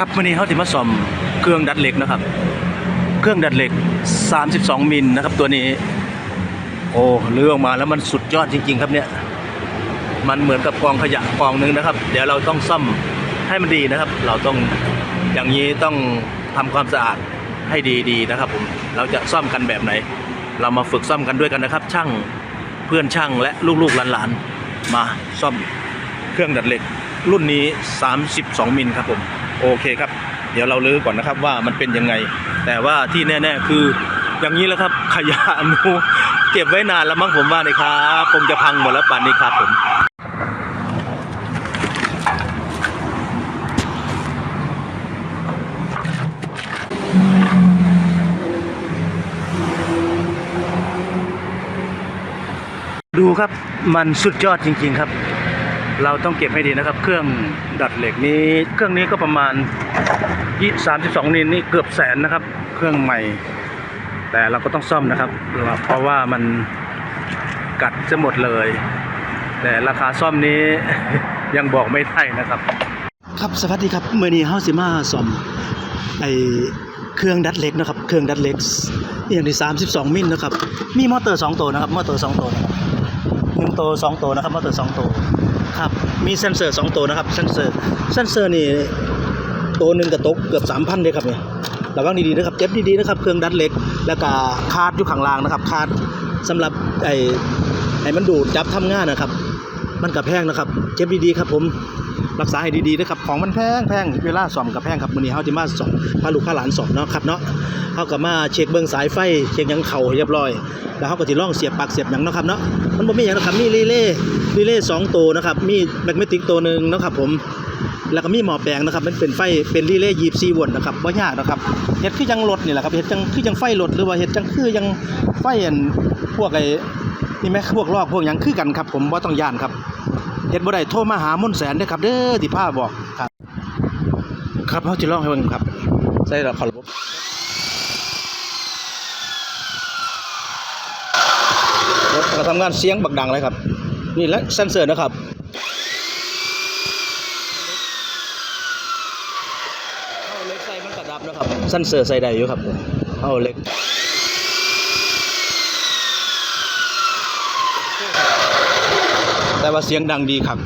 ครับวันนี้เขาจะมาซ่อมเครื่องดัดเหล็กนะครับ เครื่องดัดเหล็ก 32 มิลนะครับ ตัวนี้ โอ้เลือออกมาแล้วมันสุดยอดจริง ๆ ครับเนี่ย มันเหมือนกับกองขยะกองหนึงนะครับ เดี๋ยวเราต้องซ่อมให้มันดีนะครับ เราต้องอย่างนี้ต้องทำความสะอาดให้ดีๆนะครับผมเราจะซ่อมกันแบบไหน เรามาฝึกซ่อมกันด้วยกันนะครับ ช่างเพื่อนช่างและลูกๆหลานๆมาซ่อมเครื่องดัดเหล็กรุ่นนี้ 32 มิลครับผม โอเคครับ เดี๋ยวเราลื้อก่อนนะครับว่ามันเป็นยังไง แต่ว่าที่แน่ ๆ คืออย่างนี้แล้วครับ ขยะหนูเก็บไว้นานแล้วมั้งผมว่านะครับคงจะพังหมดแล้วป่านนี้ครับผมดูครับมันสุดยอดจริง ๆ ครับ เราต้องเก็บให้ดีนะครับ เครื่องดัดเหล็กนี้ เครื่องนี้ก็ประมาณยี่สามสิบสองนินนี่เกือบแสนนะครับ เครื่องใหม่ แต่เราก็ต้องซ่อมนะครับ เพราะว่ามันกัดจะหมดเลย แต่ราคาซ่อมนี้ยังบอกไม่ได้นะครับ ครับสวัสดีครับเมื่อนี้เฮาสิมาซ่อมไอเครื่องดัดเหล็กนะครับ เครื่องดัดเหล็กอย่างที่32มิลนะครับ มีมอเตอร์2ตัวนะครับ มอเตอร์2ตัวนะครับหนึ่งตัวสองตัวนะครับ มอเตอร์2ตัว ครับมีเซนเซอร์2ตัวนะครับเซนเซอร์เซนเซอร์นี่ตัวหนึ่งกระตกเกือบ3,000เลยครับเนี่ยระวังดีๆนะครับเจ็บดีๆนะครับเครื่องดัดเล็ก แล้วก็คาดอยู่ข้างล่างนะครับคาดสำหรับไอ้ไอ้มันดูดจับทำงานนะครับ มันกับแพงนะครับ เจ็บดีๆครับผม รักษาให้ดีๆนะครับของมันแพงแพงเวลาซ่อมกับแพงครับมื้อนี้เฮาสิมาซ่อมพาลูกพาหลานซ่อมเนาะครับเนาะเฮาก็มาเช็คเบิ่งสายไฟเช็คหยังเข้าเรียบร้อย แล้วเฮาก็สิลองเสียบปลั๊กเสียบหยังเนาะครับเนาะมันบ่มีหยังนะครับมีรีเลย์รีเลย์สองตัวนะครับมีแมกเนติกตัวหนึ่งนะครับผมแล้วก็มีหม้อแปลงนะครับมันเป็นไฟเป็นรีเลย์24โวลต์นะครับบ่ยากนะครับเฮ็ดคือจังรถนี่แหละครับเฮ็ดจังคือจังไฟรถหรือว่าเฮ็ดจังคือจังไฟอันพวกไอ้ นี่แม่พวกลอกพวกหยังคือกันครับ ผมบ่ต้องย่านครับเฮ็ดบ่ได้โทรมาหามนแสนเด้อครับ เด้อที่พาบอกครับ ครับเฮาสิลองให้เบิ่งครับใส่แล้วเข้าระบบรถก็ทำงานเสียงบักดังเลยครับ นี่และเซนเซอร์นะครับเอาเล็กใส่มันกระดับนะครับเซนเซอร์ใส่ได้อยู่ครับเอาเล็ก แต่ว่าเสียงดังดีครับ